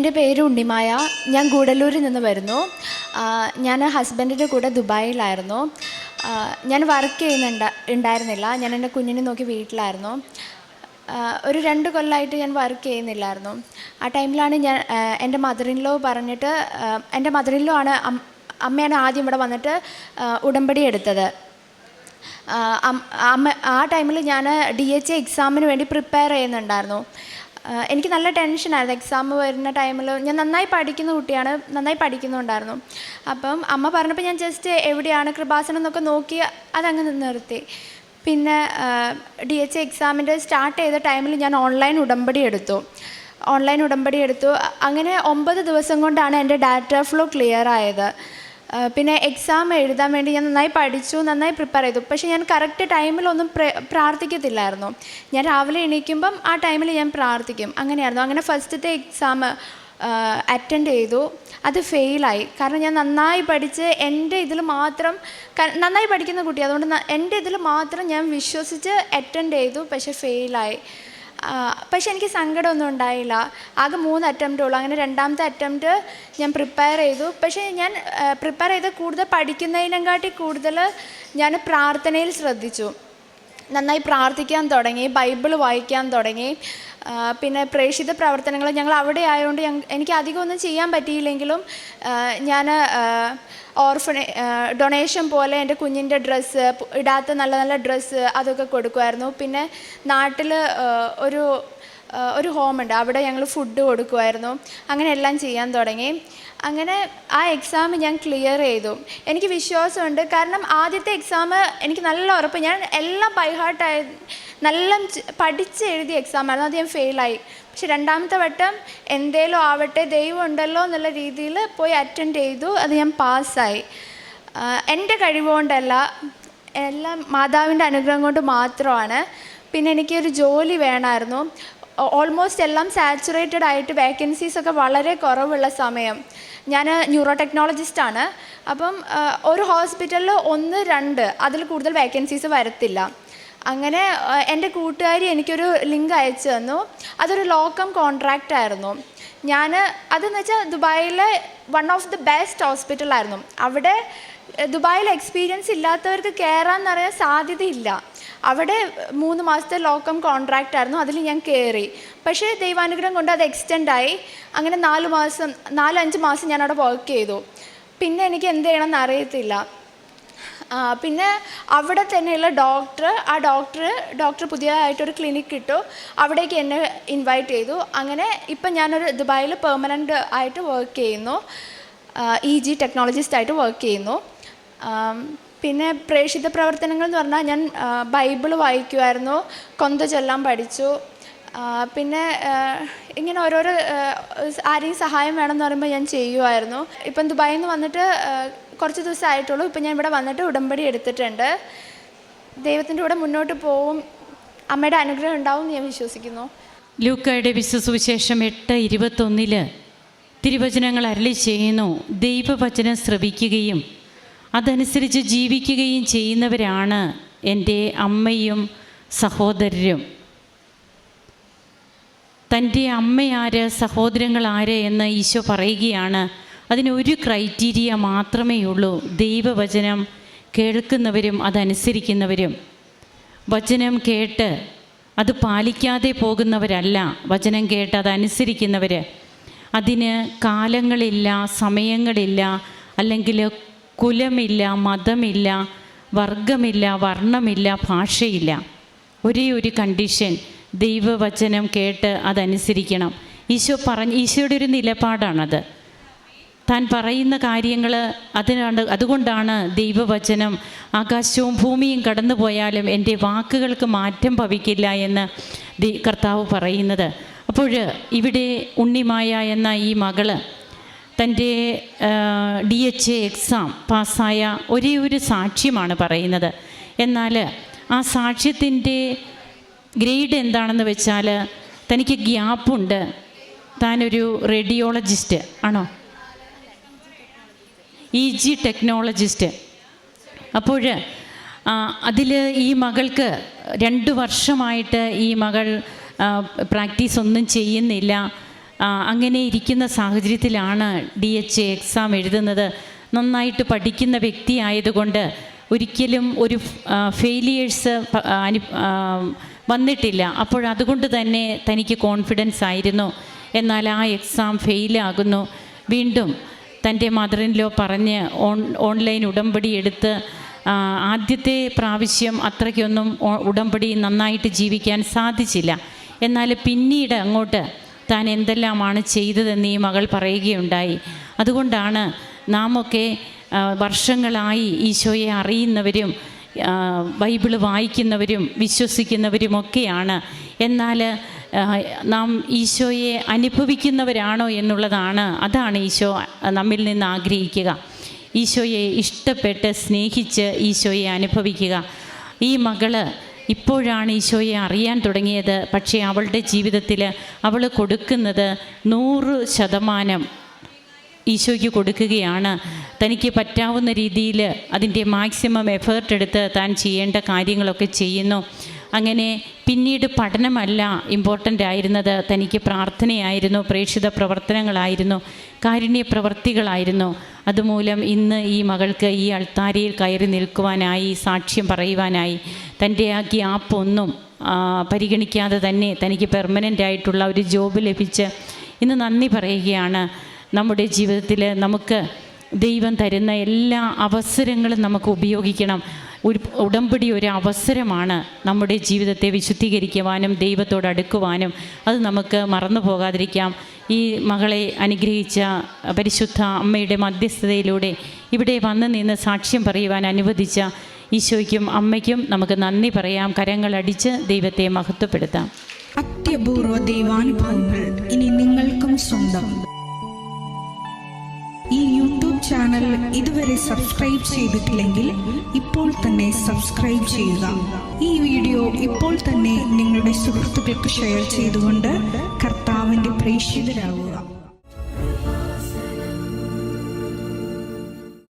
എന്റെ പേര് ഉണ്ണിമായ. ഞാൻ ഗൂഡല്ലൂരിൽ നിന്ന് വരുന്നു. ഞാൻ ഹസ്ബൻഡിന്റെ കൂടെ ദുബായിലായിരുന്നു. ഞാൻ വർക്ക് ചെയ്യുന്നുണ്ട ഉണ്ടായിരുന്നില്ല. ഞാൻ എന്റെ കുഞ്ഞിനെ നോക്കി വീട്ടിലായിരുന്നു. ഒരു രണ്ട് കൊല്ലമായിട്ട് ഞാൻ വർക്ക് ചെയ്യുന്നില്ലായിരുന്നു. ആ ടൈമിലാണ് ഞാൻ എന്റെ മദറിൻലോ പറഞ്ഞിട്ട് എന്റെ മദറിൻലോ ആണ് അമ്മയാണ് ആദ്യം ഇവിടെ വന്നിട്ട് ഉടമ്പടി എടുത്തത്. അമ്മ ആ ടൈമിൽ ഞാൻ ഡി എച്ച് എക്സാമിന് വേണ്ടി പ്രിപ്പയർ ചെയ്യുന്നുണ്ടായിരുന്നു. എനിക്ക് നല്ല ടെൻഷനായിരുന്നു എക്സാം വരുന്ന ടൈമിൽ ഞാൻ നന്നായി പഠിക്കുന്ന കുട്ടിയാണ്. നന്നായി പഠിക്കുന്നുണ്ടായിരുന്നു. അപ്പം അമ്മ പറഞ്ഞപ്പോൾ ഞാൻ ജസ്റ്റ് എവിടെയാണ് കൃപാസനം എന്നൊക്കെ നോക്കി അതങ്ങ് നിർത്തി. പിന്നെ ഡി എച്ച് എക്സാമിന്റെ സ്റ്റാർട്ട് ചെയ്ത ടൈമിൽ ഞാൻ ഓൺലൈൻ ഉടമ്പടി എടുത്തു. ഓൺലൈൻ ഉടമ്പടി എടുത്തു. അങ്ങനെ ഒമ്പത് ദിവസം കൊണ്ടാണ് എന്റെ ഡാറ്റ ഫ്ലോ ക്ലിയർ ആയത്. പിന്നെ എക്സാം എഴുതാൻ വേണ്ടി ഞാൻ നന്നായി പഠിച്ചു നന്നായി പ്രിപ്പയർ ചെയ്തു. പക്ഷേ ഞാൻ കറക്റ്റ് ടൈമിലൊന്നും പ്ര- പ്രാർത്ഥിക്കത്തില്ലായിരുന്നു. ഞാൻ രാവിലെ എണീക്കുമ്പം ആ ടൈമിൽ ഞാൻ പ്രാർത്ഥിക്കും. അങ്ങനെയായിരുന്നു. അങ്ങനെ ഫസ്റ്റത്തെ എക്സാം അറ്റൻഡ് ചെയ്തു. അത് ഫെയിലായി കാരണം ഞാൻ നന്നായി പഠിച്ച് എന്റെ ഇതിൽ മാത്രം നന്നായി പഠിക്കുന്ന കുട്ടി. അതുകൊണ്ട് എന്റെ ഇതിൽ മാത്രം ഞാൻ വിശ്വസിച്ച് അറ്റൻഡ് ചെയ്തു. പക്ഷേ ഫെയിലായി പക്ഷെ എനിക്ക് സങ്കടമൊന്നും ഉണ്ടായില്ല. ആകെ മൂന്ന് അറ്റംപ്റ്റേ ഉള്ളൂ. അങ്ങനെ രണ്ടാമത്തെ അറ്റംപ്റ്റ് ഞാൻ പ്രിപ്പയർ ചെയ്തു. പക്ഷേ ഞാൻ പ്രിപ്പയർ ചെയ്ത് കൂടുതൽ പഠിക്കുന്നതിനെക്കാട്ടി കൂടുതൽ ഞാൻ പ്രാർത്ഥനയിൽ ശ്രദ്ധിച്ചു. നന്നായി പ്രാർത്ഥിക്കാൻ തുടങ്ങി ബൈബിൾ വായിക്കാൻ തുടങ്ങി. പിന്നെ പ്രേക്ഷിത പ്രവർത്തനങ്ങൾ ഞങ്ങൾ അവിടെ ആയതുകൊണ്ട് എനിക്ക് അധികം ഒന്നും ചെയ്യാൻ പറ്റിയില്ലെങ്കിലും ഞാൻ ഓർഫണേ ഡൊണേഷൻ പോലെ എന്റെ കുഞ്ഞിന്റെ ഡ്രസ്സ് ഇടാത്ത നല്ല നല്ല ഡ്രസ്സ് അതൊക്കെ കൊടുക്കുമായിരുന്നു. പിന്നെ നാട്ടിൽ ഒരു ഒരു ഹോമുണ്ട്. അവിടെ ഞങ്ങൾ ഫുഡ് കൊടുക്കുമായിരുന്നു അങ്ങനെ എല്ലാം ചെയ്യാൻ തുടങ്ങി. അങ്ങനെ ആ എക്സാം ഞാൻ ക്ലിയർ ചെയ്തു. എനിക്ക് വിശ്വാസമുണ്ട്. കാരണം ആദ്യത്തെ എക്സാം എനിക്ക് നല്ല ഉറപ്പ്. ഞാൻ എല്ലാം ബൈഹാർട്ടായി നല്ല പഠിച്ച് എഴുതിയ എക്സാമായിരുന്നു അത് ഞാൻ ഫെയിലായി പക്ഷെ രണ്ടാമത്തെ വട്ടം എന്തേലും ആവട്ടെ ദൈവം ഉണ്ടല്ലോ എന്നുള്ള രീതിയിൽ പോയി അറ്റൻഡ് ചെയ്തു. അത് ഞാൻ പാസ്സായി എന്റെ കഴിവുകൊണ്ടല്ല എല്ലാം മാതാവിന്റെ അനുഗ്രഹം കൊണ്ട് മാത്രമാണ്. പിന്നെ എനിക്കൊരു ജോലി വേണമായിരുന്നു. ഓൾമോസ്റ്റ് എല്ലാം സാച്ചുറേറ്റഡ് ആയിട്ട് വേക്കൻസീസ് ഒക്കെ വളരെ കുറവുള്ള സമയം. ഞാൻ ന്യൂറോ ടെക്നോളജിസ്റ്റാണ് അപ്പം ഒരു ഹോസ്പിറ്റലിൽ ഒന്ന് രണ്ട് അതിൽ കൂടുതൽ വേക്കൻസീസ് വരത്തില്ല. അങ്ങനെ എന്റെ കൂട്ടുകാരി എനിക്കൊരു ലിങ്ക് അയച്ചു തന്നു. അതൊരു ലോക്കം കോൺട്രാക്റ്റ് ആയിരുന്നു. ഞാൻ അതെന്ന് വെച്ചാൽ ദുബായിലെ വൺ ഓഫ് ദി ബെസ്റ്റ് ഹോസ്പിറ്റലായിരുന്നു അവിടെ ദുബായിൽ എക്സ്പീരിയൻസ് ഇല്ലാത്തവർക്ക് കയറാമെന്ന് പറയാൻ സാധ്യതയില്ല. അവിടെ മൂന്ന് മാസത്തെ ലോക്കം കോൺട്രാക്റ്റ് ആയിരുന്നു അതിൽ ഞാൻ കയറി പക്ഷേ ദൈവാനുഗ്രഹം കൊണ്ട് അത് എക്സ്റ്റെൻഡ് ആയി. അങ്ങനെ നാല് മാസം നാലഞ്ച് മാസം ഞാൻ അവിടെ വർക്ക് ചെയ്തു. പിന്നെ എനിക്ക് എന്ത് ചെയ്യണമെന്ന് അറിയത്തില്ല. പിന്നെ അവിടെ തന്നെയുള്ള ഡോക്ടർ ആ ഡോക്ടർ ഡോക്ടർ പുതിയതായിട്ടൊരു ക്ലിനിക്ക് കിട്ടു അവിടേക്ക് എന്നെ ഇൻവൈറ്റ് ചെയ്തു. അങ്ങനെ ഇപ്പം ഞാനൊരു ദുബായിൽ പെർമനന്റ് ആയിട്ട് വർക്ക് ചെയ്യുന്നു. ഇ ജി ടെക്നോളജിസ്റ്റായിട്ട് വർക്ക് ചെയ്യുന്നു. പിന്നെ പ്രേക്ഷിത പ്രവർത്തനങ്ങൾ എന്ന് പറഞ്ഞാൽ ഞാൻ ബൈബിൾ വായിക്കുമായിരുന്നു കൊന്ത ചൊല്ലാൻ പഠിച്ചു. പിന്നെ ഇങ്ങനെ ഓരോരോ ആരെയും സഹായം വേണമെന്ന് പറയുമ്പോൾ ഞാൻ ചെയ്യുമായിരുന്നു ഇപ്പം ദുബായിൽ നിന്ന് വന്നിട്ട് കുറച്ച് ദിവസം ആയിട്ടുള്ളൂ ഇപ്പം ഞാൻ ഇവിടെ വന്നിട്ട് ഉടമ്പടി എടുത്തിട്ടുണ്ട്. ദൈവത്തിന്റെ കൂടെ മുന്നോട്ട് പോവും. അമ്മയുടെ അനുഗ്രഹം ഉണ്ടാവും ഞാൻ വിശ്വസിക്കുന്നു. ലൂക്കായുടെ വിശ്വസുവിശേഷം എട്ട് ഇരുപത്തൊന്നിൽ തിരുവചനങ്ങൾ അരളി ചെയ്യുന്നു. ദൈവവചനം ശ്രവിക്കുകയും അതനുസരിച്ച് ജീവിക്കുകയും ചെയ്യുന്നവരാണ് എന്റെ അമ്മയും സഹോദരരും. തന്റെ അമ്മയാര് സഹോദരങ്ങൾ ആര് എന്ന് ഈശോ പറയുകയാണ്. അതിനൊരു ക്രൈറ്റീരിയ മാത്രമേ ഉള്ളൂ. ദൈവവചനം കേൾക്കുന്നവരും അതനുസരിക്കുന്നവരും. വചനം കേട്ട് അത് പാലിക്കാതെ പോകുന്നവരല്ല. വചനം കേട്ട് അതനുസരിക്കുന്നവർ അതിന് കാലങ്ങളില്ല സമയങ്ങളില്ല അല്ലെങ്കിൽ കുലമില്ല മതമില്ല വർഗമില്ല വർണമില്ല ഭാഷയില്ല. ഒരേ ഒരു കണ്ടീഷൻ ദൈവവചനം കേട്ട് അതനുസരിക്കണം. ഈശോ പറഞ്ഞ ഈശോയുടെ ഒരു നിലപാടാണത്. താൻ പറയുന്ന കാര്യങ്ങൾ അതിനാണ് അതുകൊണ്ടാണ് ദൈവവചനം ആകാശവും ഭൂമിയും കടന്നു പോയാലും എന്റെ വാക്കുകൾക്ക് മാറ്റം ഭവിക്കില്ല എന്ന് കർത്താവ് പറയുന്നത്. അപ്പോൾ ഇവിടെ ഉണ്ണിമായ എന്ന ഈ മകൾ തന്റെ ഡി എച്ച് എ എക്സാം പാസ്സായ ഒരേ ഒരു സാക്ഷ്യമാണ് പറയുന്നത്. എന്നാൽ ആ സാക്ഷ്യത്തിന്റെ ഗ്രേഡ് എന്താണെന്ന് വെച്ചാൽ തനിക്ക് ഗ്യാപ്പുണ്ട്. താനൊരു റേഡിയോളജിസ്റ്റ് ആണോ? ഇ ജി ടെക്നോളജിസ്റ്റ് അപ്പോൾ അതിൽ ഈ മകൾക്ക് രണ്ട് വർഷമായിട്ട് ഈ മകൾ പ്രാക്ടീസ് ഒന്നും ചെയ്യുന്നില്ല. അങ്ങനെ ഇരിക്കുന്ന സാഹചര്യത്തിലാണ് ഡി എച്ച് എക്സാം എഴുതുന്നത്. നന്നായിട്ട് പഠിക്കുന്ന വ്യക്തി ആയതുകൊണ്ട് ഒരിക്കലും ഒരു ഫെയിലിയേഴ്സ് അനു വന്നിട്ടില്ല. അപ്പോൾ അതുകൊണ്ട് തന്നെ തനിക്ക് കോൺഫിഡൻസ് ആയിരുന്നു. എന്നാൽ ആ എക്സാം ഫെയിലാകുന്നു വീണ്ടും തന്റെ മദറിൻലോ പറഞ്ഞ് ഓൺ ഓൺലൈൻ ഉടമ്പടി എടുത്ത് ആദ്യത്തെ പ്രാവശ്യം അത്രയ്ക്കൊന്നും ഉടമ്പടി നന്നായിട്ട് ജീവിക്കാൻ സാധിച്ചില്ല. എന്നാൽ പിന്നീട് അങ്ങോട്ട് താൻ എന്തെല്ലാമാണ് ചെയ്തതെന്ന് ഈ മകൾ പറയുകയുണ്ടായി. അതുകൊണ്ടാണ് നാം ഒക്കെ വർഷങ്ങളായി ഈശോയെ അറിയുന്നവരും ബൈബിൾ വായിക്കുന്നവരും വിശ്വസിക്കുന്നവരുമൊക്കെയാണ്. എന്നാൽ നാം ഈശോയെ അനുഭവിക്കുന്നവരാണോ എന്നുള്ളതാണ് അതാണ് ഈശോ നമ്മിൽ നിന്ന് ആഗ്രഹിക്കുക. ഈശോയെ ഇഷ്ടപ്പെട്ട് സ്നേഹിച്ച് ഈശോയെ അനുഭവിക്കുക. ഈ മകൾ ഇപ്പോഴാണ് ഈശോയെ അറിയാൻ തുടങ്ങിയത്. പക്ഷേ അവളുടെ ജീവിതത്തിൽ അവൾ കൊടുക്കുന്നത് നൂറ് ശതമാനം ഈശോയ്ക്ക് കൊടുക്കുകയാണ്. തനിക്ക് പറ്റാവുന്ന രീതിയിൽ അതിന്റെ മാക്സിമം എഫേർട്ട് എടുത്ത് താൻ ചെയ്യേണ്ട കാര്യങ്ങളൊക്കെ ചെയ്യുന്നു. അങ്ങനെ പിന്നീട് പഠനമല്ല ഇമ്പോർട്ടന്റ് ആയിരുന്നത്. തനിക്ക് പ്രാർത്ഥനയായിരുന്നു പ്രേക്ഷിത പ്രവർത്തനങ്ങളായിരുന്നു കാരുണ്യ പ്രവർത്തികളായിരുന്നു. അതുമൂലം ഇന്ന് ഈ മകൾക്ക് ഈ അൾത്താരയിൽ കയറി നിൽക്കുവാനായി സാക്ഷ്യം പറയുവാനായി തന്റെ ആ ഗ്യാപ്പ് ഒന്നും പരിഗണിക്കാതെ തന്നെ തനിക്ക് പെർമനന്റ് ആയിട്ടുള്ള ഒരു ജോബ് ലഭിച്ച് ഇന്ന് നന്ദി പറയുകയാണ്. നമ്മുടെ ജീവിതത്തിൽ നമുക്ക് ദൈവം തരുന്ന എല്ലാ അവസരങ്ങളും നമുക്ക് ഉപയോഗിക്കണം. ഒരു ഉടമ്പടി ഒരു അവസരമാണ് നമ്മുടെ ജീവിതത്തെ വിശുദ്ധീകരിക്കുവാനും ദൈവത്തോട് അടുക്കുവാനും. അത് നമുക്ക് മറന്നു പോകാതിരിക്കാം. ഈ മകളെ അനുഗ്രഹിച്ച പരിശുദ്ധ അമ്മയുടെ മധ്യസ്ഥതയിലൂടെ ഇവിടെ വന്ന് നിന്ന് സാക്ഷ്യം പറയുവാൻ അനുവദിച്ച ഈശോയ്ക്കും അമ്മയ്ക്കും നമുക്ക് നന്ദി പറയാം. കരങ്ങളടിച്ച് ദൈവത്തെ മഹത്വപ്പെടുത്താം. അത്യപൂർവ ദൈവാനുഭവങ്ങൾ ഇനി നിങ്ങൾക്കും സ്വന്തം. ഈ യൂട്യൂബ് ചാനൽ ഇതുവരെ സബ്സ്ക്രൈബ് ചെയ്തിട്ടില്ലെങ്കിൽ ഇപ്പോൾ തന്നെ സബ്സ്ക്രൈബ് ചെയ്യുക. ഈ വീഡിയോ ഇപ്പോൾ തന്നെ നിങ്ങളുടെ സുഹൃത്തുക്കൾക്ക് ഷെയർ ചെയ്തുകൊണ്ട് കർത്താവിന്റെ പ്രേക്ഷിതരാകുക.